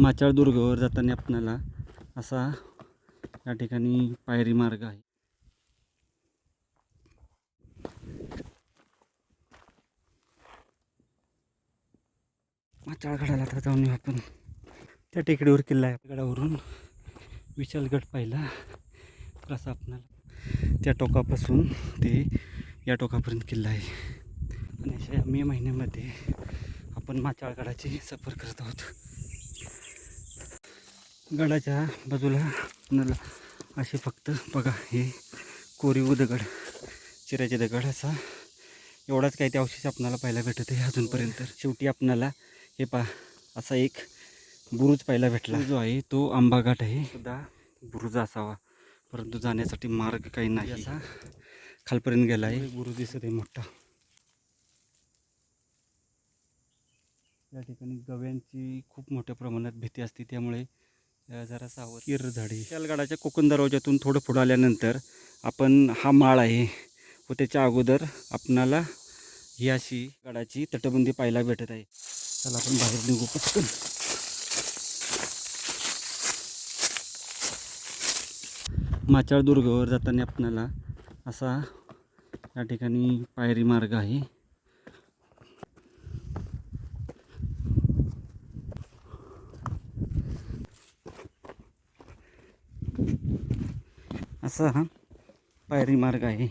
माचाळ दुर्गावर जाताना आपणाला असा या ठिकाणी पायरी मार्ग आहे. माचाळगडाला आता जाऊन येऊ आपण. त्या टेकडीवर किल्ला आहे गडावरून. विशालगड पाहिला. तर आपणाला त्या टोकापासून ते या टोकापर्यंत किल्ला आहे. आणि अशा मे महिन्यामध्ये आपण माचाळगडाची सफर करत आहोत. गडाच्या बाजूला आपणाला असे फक्त बघा हे कोरीव दगड चिराचे दगड असा एवढाच काही ते अवशेष आपणाला पाहायला भेटत आहे अजूनपर्यंत. शेवटी आपणाला हे पा असा एक बुरुज पाहायला भेटला. जो आहे तो आंबाघाट आहे. सुद्धा बुरुज असावा परंतु जाण्यासाठी मार्ग काही नाही. असा खालपर्यंत गेला आहे. बुरुज दिसत आहे मोठा. या ठिकाणी गव्यांची खूप मोठ्या प्रमाणात भीती असते त्यामुळे अ, जरा सावध किर झाडी शालगडाच्या कोकण दरवाजातून थोडं पुढं आल्यानंतर आपण हा माळ आहे व त्याच्या अगोदर आपणाला ही अशी गडाची तटबंदी पाहायला भेटत आहे. चला आपण बाहेर निघू पटकन. माचाळ दुर्गावर जाताना आपणाला असा या ठिकाणी पायरी मार्ग आहे. असा हा पायरी मार्ग आहे.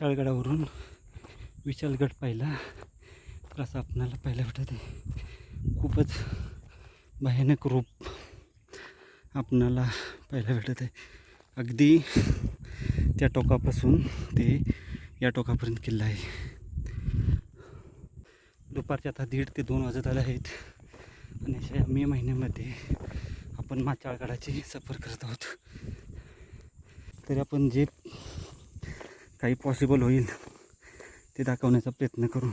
चाळगडावरून विशालगड पाहिला. तर असं आपणाला पाहायला भेटत आहे. खूपच भयानक रूप आपणाला पाहायला भेटत आहे. अगदी त्या टोकापासून ते या टोकापर्यंत किल्ला आहे. दुपारच्या आता दीड ते दोन वाजत आले आहेत. आणि अशा मे महिन्यामध्ये आपण माचाळगडाची सफर करत आहोत. तरी आपण जे काही पॉसिबल होईल. ते दाखवण्याचा प्रयत्न करू.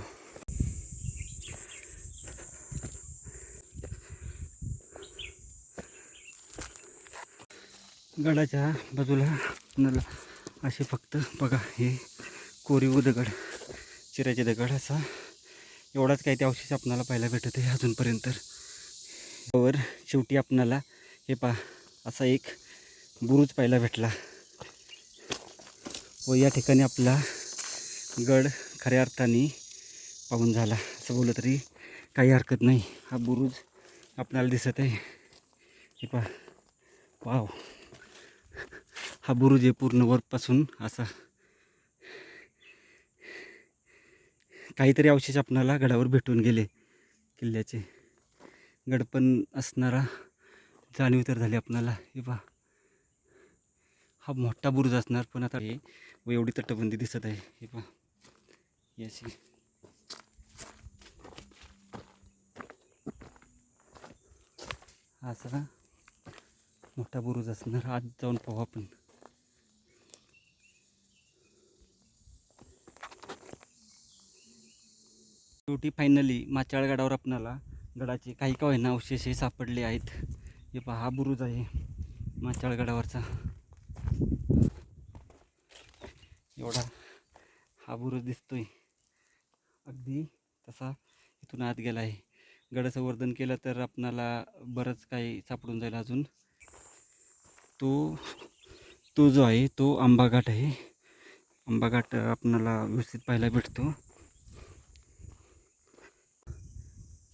गडाच्या बाजूला आपल्याला असे फक्त बघा हे कोरीव दगड चिराचे दगड असा एवढाच काही ते अवशेष आपणाला पाहायला भेटत आहे अजूनपर्यंत. वर शेवटी आपणाला हे पा असा एक बुरुज पाहायला भेटला. व या ठिकाणी आपला गड खऱ्या अर्थाने पाहून झाला. असं बोललं तरी काही हरकत नाही. हा बुरुज आपल्याला दिसत आहे. हे पा वाव. हा बुरुज आहे पूर्ण वरपासून असा. काहीतरी अवशेष आपणाला गडावर भेटून गेले किल्ल्याचे. गड पण असणारा जाणीव तर झाली आपणाला. हे पा हा मोठा बुरुज असणार पण आता हे व एवढी तटबंदी दिसत आहे. हे पहा. याची अशी असा मोठा बुरुज असणार. आज जाऊन पाहू आपण. शेवटी फायनली माचाळगडावर आपणाला गडाचे काही का होईना अवशेष हे सापडले आहेत. हे पहा हा बुरुज आहे माचाळगडावरचा एवढा हा बुरुज दिसतोय. अगदी तसा इथून आत गेला आहे गडसंवर्धन केलं तर आपणाला बरंच काही सापडून जाईल अजून. तो तो जो आहे तो आंबाघाट आहे. आंबाघाट आपणाला व्यवस्थित पाहायला भेटतो.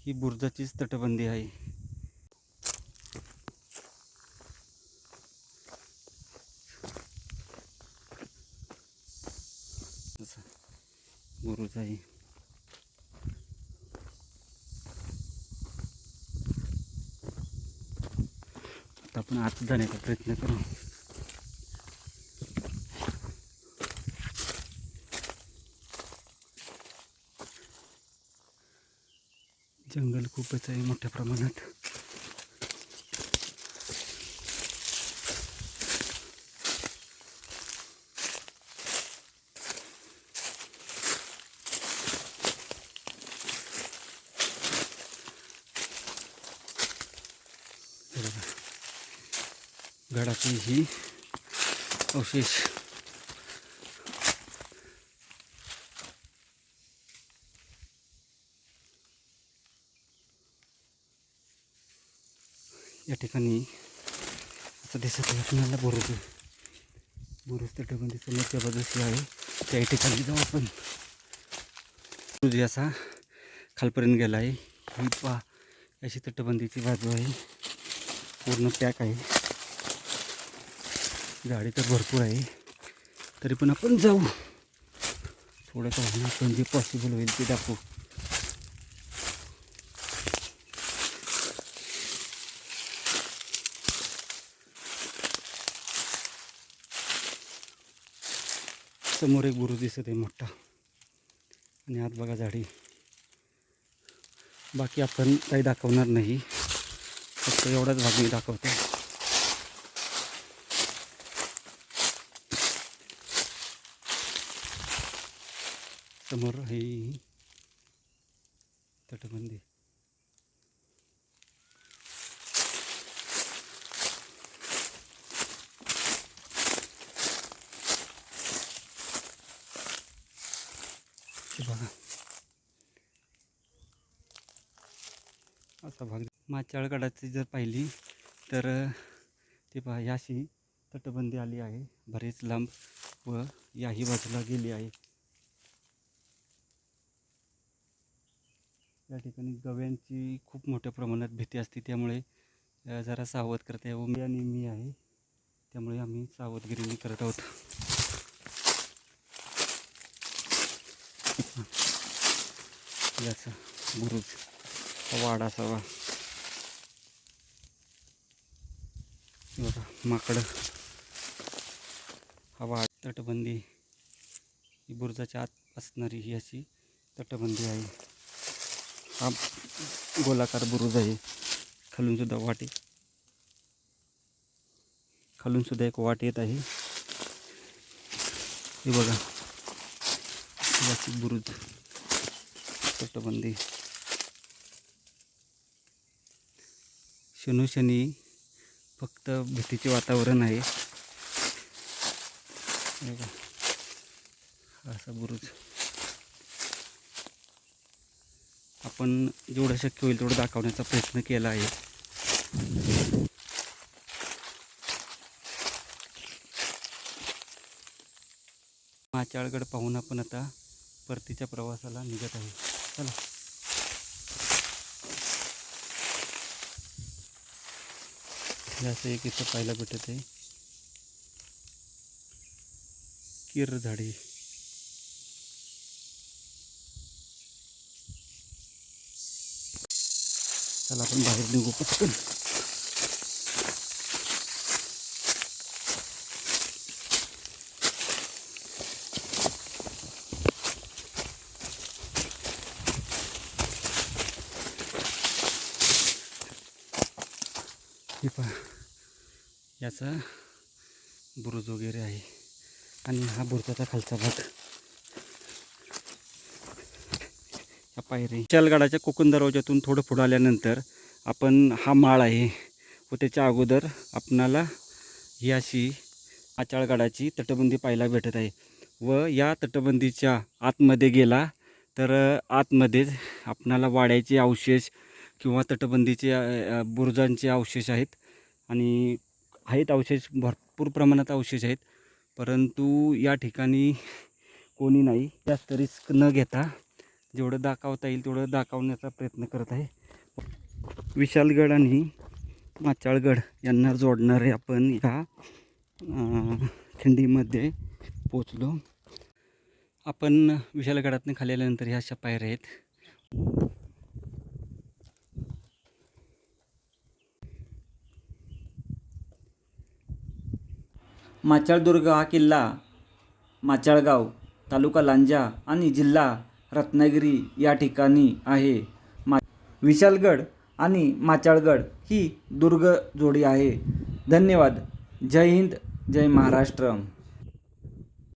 ही बुरुजाचीच तटबंदी आहे असा बुरुज आता आपण आत जाण्याचा प्रयत्न करू. जंगल खूपच आहे मोठ्या प्रमाणात. गडाची ही अवशेष. या ठिकाणी असं दिसत आहे आपल्याला बुरुज बुरुज तटबंदी समोरच्या बाजूशी आहे. त्या ठिकाणी जाऊ आपण. बुरुज असा. खालपर्यंत गेला आहे. ही पा अशी तटबंदीची बाजू आहे. पूर्ण पॅक आहे. गाडी तर भरपूर आहे. तरी पण आपण जाऊ. थोडं का आपण जे पॉसिबल होईल ते दाखवू. समोर एक गुरु दिसत आहे मोठा. आणि आत बघा झाडी. बाकी आपण काही दाखवणार नाही. फक्त एवढाच भाग मी दाखवतो समोर ही तटबंदी. बघा. असा भाग. माचाळगडाची जर पाहिली तर ते पहा याशी तटबंदी आली आहे. बरेच लांब व याही बाजूला गेली आहे. या ठिकाणी गव्यांची खूप मोठ्या प्रमाणात भीती असते. त्यामुळे जरा सावध करते व मी आणि मी आहे. त्यामुळे आम्ही सावधगिरीने करत आहोत. याचा बुरुज हा वाडा असावा. बघा माकडं. हा वाड तटबंदी ही बुरुजाच्या आत असणारी ही अशी तटबंदी आहे. हा गोलाकार बुरुज आहे. खालूनसुद्धा वाटे खालूनसुद्धा एक वाट येत आहे. हे बघा. याची बुरुज. तटबंदी. शनोशनी फक्त भीतीचे वातावरण आहे. बघा. असा बुरुज. आपण जेवढं शक्य होईल तेवढं दाखवण्याचा प्रयत्न केला आहे. माचाळगड पाहून आपण आता परतीच्या प्रवासाला निघत आहे. चला. हे असं एक इथं पाहायला भेटत आहे. किर झाडी त्याला आपण बाहेर निघू पटकन. हे पहा याचा बुरुज वगैरे आहे. आणि हा बुरुजाचा खालचा भाग. पायरी. चलगडाच्या कोकण दरवाजातून थोडं पुढं आल्यानंतर आपण हा माळ आहे व त्याच्या अगोदर आपणाला ही अशी आचाळगडाची तटबंदी पाहायला भेटत आहे. व या तटबंदीच्या आतमध्ये गेला तर आतमध्ये आपणाला वाड्याचे अवशेष किंवा तटबंदीचे बुरुजांचे अवशेष आहेत आणि आहेत अवशेष भरपूर प्रमाणात अवशेष आहेत. परंतु या ठिकाणी कोणी नाही. जास्त रिस्क न घेता जेवढं दाखवता येईल तेवढं दाखवण्याचा प्रयत्न करत आहे. विशालगड आणि माचाळगड यांना जोडणारे आपण ह्या खिंडीमध्ये पोचलो आपण विशालगडातून खाली आल्यानंतर ह्या अशा पायऱ्या आहेत. माचाळदुर्ग हा किल्ला माचाळगाव तालुका लांजा आणि जिल्हा रत्नागिरी या ठिकाणी आहे. मा विशालगड आणि माचाळगड ही दुर्ग जोडी आहे. धन्यवाद. जय हिंद जय महाराष्ट्र.